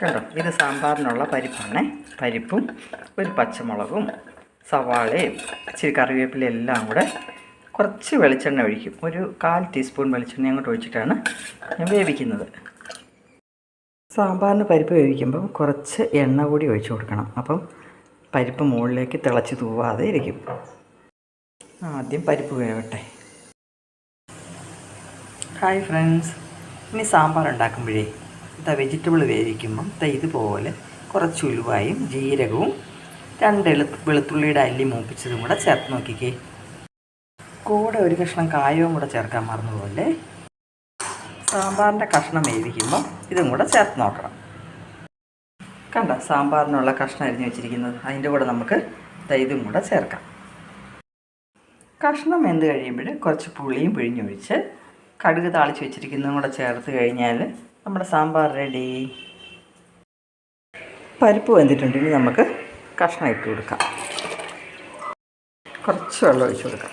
കണ്ടോ? ഇത് സാമ്പാറിനുള്ള പരിപ്പാണ്. പരിപ്പും ഒരു പച്ചമുളകും സവാളയും ഇച്ചിരി കറിവേപ്പില എല്ലാം കൂടെ കുറച്ച് വെളിച്ചെണ്ണ ഒഴിക്കും. ഒരു കാൽ ടീസ്പൂൺ വെളിച്ചെണ്ണ അങ്ങോട്ട് ഒഴിച്ചിട്ടാണ് ഞാൻ വേവിക്കുന്നത്. സാമ്പാറിന് പരിപ്പ് വേവിക്കുമ്പം കുറച്ച് എണ്ണ കൂടി ഒഴിച്ചു കൊടുക്കണം. അപ്പം പരിപ്പ് മുകളിലേക്ക് തിളച്ച് തൂവാതെ ഇരിക്കും. ആദ്യം പരിപ്പ് വേവട്ടെ. Hi friends. ഇനി സാമ്പാർ ഉണ്ടാക്കുമ്പോഴേ വെജിറ്റബിൾ വേവിക്കുമ്പം ഇതുപോലെ കുറച്ച് ഉലുവായും ജീരകവും രണ്ട് എളു വെളുത്തുള്ളിയുടെ അല്ലി മൂപ്പിച്ചതും കൂടെ ചേർത്ത് നോക്കിക്കേ. കൂടെ ഒരു കഷ്ണം കായവും കൂടെ ചേർക്കാൻ മറന്നുപോലെ സാമ്പാറിന്റെ കഷ്ണം വേവിക്കുമ്പോൾ ഇതും കൂടെ ചേർത്ത് നോക്കണം. കണ്ട സാമ്പാറിനുള്ള കഷ്ണം അരിഞ്ഞ് വെച്ചിരിക്കുന്നത്. അതിന്റെ കൂടെ നമുക്ക് ഇതും കൂടെ ചേർക്കാം. കഷ്ണം വെന്ത് കഴിയുമ്പോൾ കുറച്ച് പുളിയും പിഴിഞ്ഞൊഴിച്ച് കടുക് താളിച്ച് വെച്ചിരിക്കുന്നതും കൂടെ ചേർത്ത് കഴിഞ്ഞാൽ നമ്മുടെ സാമ്പാർ റെഡി പരിപ്പ് വെന്തിട്ടുണ്ടെങ്കിൽ നമുക്ക് കഷ്ണം ഇട്ട് കൊടുക്കാം. കുറച്ച് വെള്ളം ഒഴിച്ച് കൊടുക്കാം.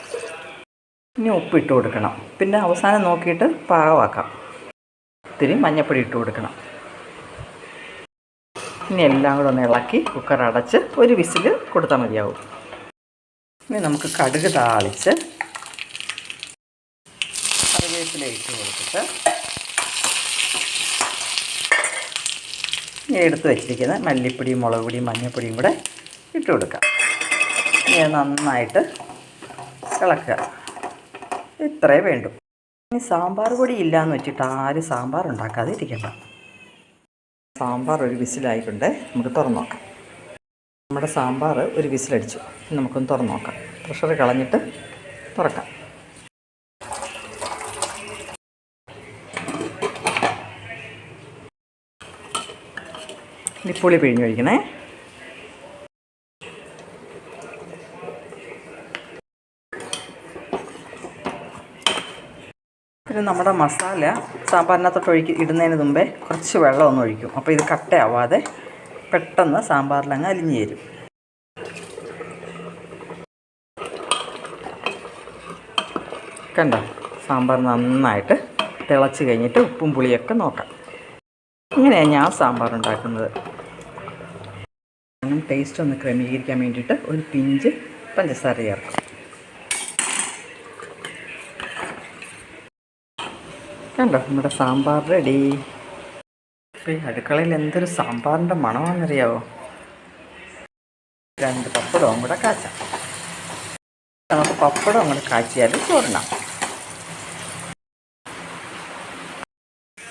ഇനി ഉപ്പ് ഇട്ട് കൊടുക്കണം. പിന്നെ അവസാനം നോക്കിയിട്ട് പാകമാക്കാം. ഇത്തിരി മഞ്ഞപ്പൊടി ഇട്ട് കൊടുക്കണം. ഇനി എല്ലാം കൂടെ ഒന്ന് ഇളക്കി കുക്കർ അടച്ച് ഒരു വിസിൽ കൊടുത്താൽ മതിയാവും. ഇനി നമുക്ക് കടുക് താളിച്ച് കറിവേപ്പില ഇട്ട് കൊടുത്തിട്ട് എടുത്ത് വെച്ചിരിക്കുന്ന മല്ലിപ്പൊടിയും മുളക് പൊടിയും മഞ്ഞൾപ്പൊടിയും കൂടെ ഇട്ട് കൊടുക്കാം. ഇനി നന്നായിട്ട് ഇളക്കുക. ഇത്രേ വേണ്ടു. ഇനി സാമ്പാർ പൊടി ഇല്ലയെന്ന് വെച്ചിട്ട് ആരും സാമ്പാർ ഉണ്ടാക്കാതെ ഇരിക്കണ്ട. സാമ്പാർ ഒരു വിസിലായിട്ടുണ്ട്. നമുക്ക് തുറന്നു നോക്കാം. നമ്മുടെ സാമ്പാർ ഒരു വിസിലടിച്ചു. നമുക്കൊന്ന് തുറന്നു നോക്കാം. പ്രഷർ കളഞ്ഞിട്ട് തുറക്കാം. പുളി പിഴിഞ്ഞ് ഒഴിക്കണേ. പിന്നെ നമ്മുടെ മസാല സാമ്പാറിനകത്തോട്ട് ഒഴിക്കി ഇടുന്നതിന് മുമ്പേ കുറച്ച് വെള്ളം ഒന്ന് ഒഴിക്കും. അപ്പോൾ ഇത് കട്ടയാവാതെ പെട്ടെന്ന് സാമ്പാറിലങ്ങ് അലിഞ്ഞു തരും കണ്ടോ? സാമ്പാർ നന്നായിട്ട് തിളച്ച് കഴിഞ്ഞിട്ട് ഉപ്പും പുളിയൊക്കെ നോക്കാം. ഇങ്ങനെയാണ് ഞാൻ സാമ്പാർ ഉണ്ടാക്കുന്നത്. ടേസ്റ്റ് ഒന്ന് ക്രമീകരിക്കാൻ വേണ്ടിയിട്ട് ഒരു പിഞ്ച് പഞ്ചസാര ചേർക്കും. കണ്ടോ നമ്മുടെ സാമ്പാർ റെഡി ഈ അടുക്കളയിൽ എന്തൊരു സാമ്പാറിന്റെ മണമാണെന്നറിയാവോ? രണ്ട് പപ്പടവും കൂടെ കാച്ചാം. നമുക്ക് പപ്പടം കൂടെ കാച്ചിയാൽ ചോറിനാം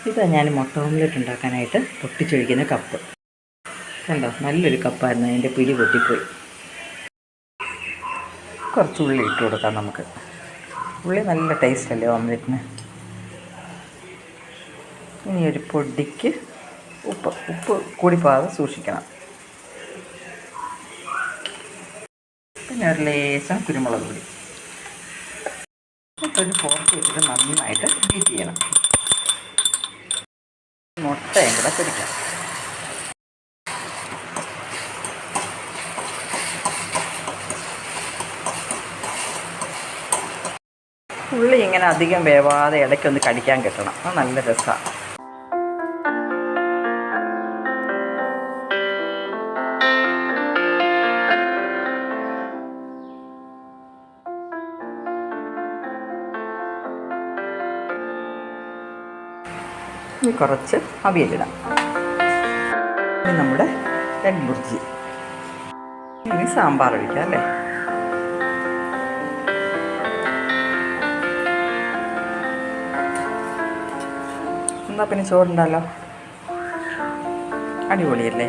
ഇതാ ഞാൻ മുട്ട ഓംലെറ്റ് ഉണ്ടാക്കാനായിട്ട് പൊട്ടിച്ചൊഴിക്കുന്ന കപ്പ്. കണ്ടോ? നല്ലൊരു കപ്പായിരുന്നു. അതിന്റെ പിടി പൊട്ടിപ്പോയി. കുറച്ച് ഉള്ളി ഇട്ട് കൊടുക്കാം നമുക്ക്. ഉള്ളി നല്ല ടേസ്റ്റ് അല്ലേ ഓംലെറ്റിന് ഇനി ഒരു പൊടിക്ക് ഉപ്പ് ഉപ്പ് കൂടി കൂടിപ്പോകാതെ സൂക്ഷിക്കണം. പിന്നെ ഒരു ലേശം കുരുമുളക് പൊടി. ഒരു ഫോർക്ക് വെച്ചിട്ട് നന്നായിട്ട് ബീറ്റ് ചെയ്യണം. മുട്ടയും കൂടെ പൊടിക്കാം. ഉള്ളി ഇങ്ങനെ അധികം വേവാതെ ഇടയ്ക്കൊന്ന് കടിക്കാൻ കിട്ടണം. അത് നല്ല രസമാണ് കുറച്ച് അവിയലിടാം. ഇനി നമ്മുടെ എഗ് ബുർജി ഇനി സാമ്പാർ ഒഴിക്കാം അല്ലേ? എന്നാൽ പിന്നെ ചോറുണ്ടല്ലോ? അടിപൊളിയല്ലേ?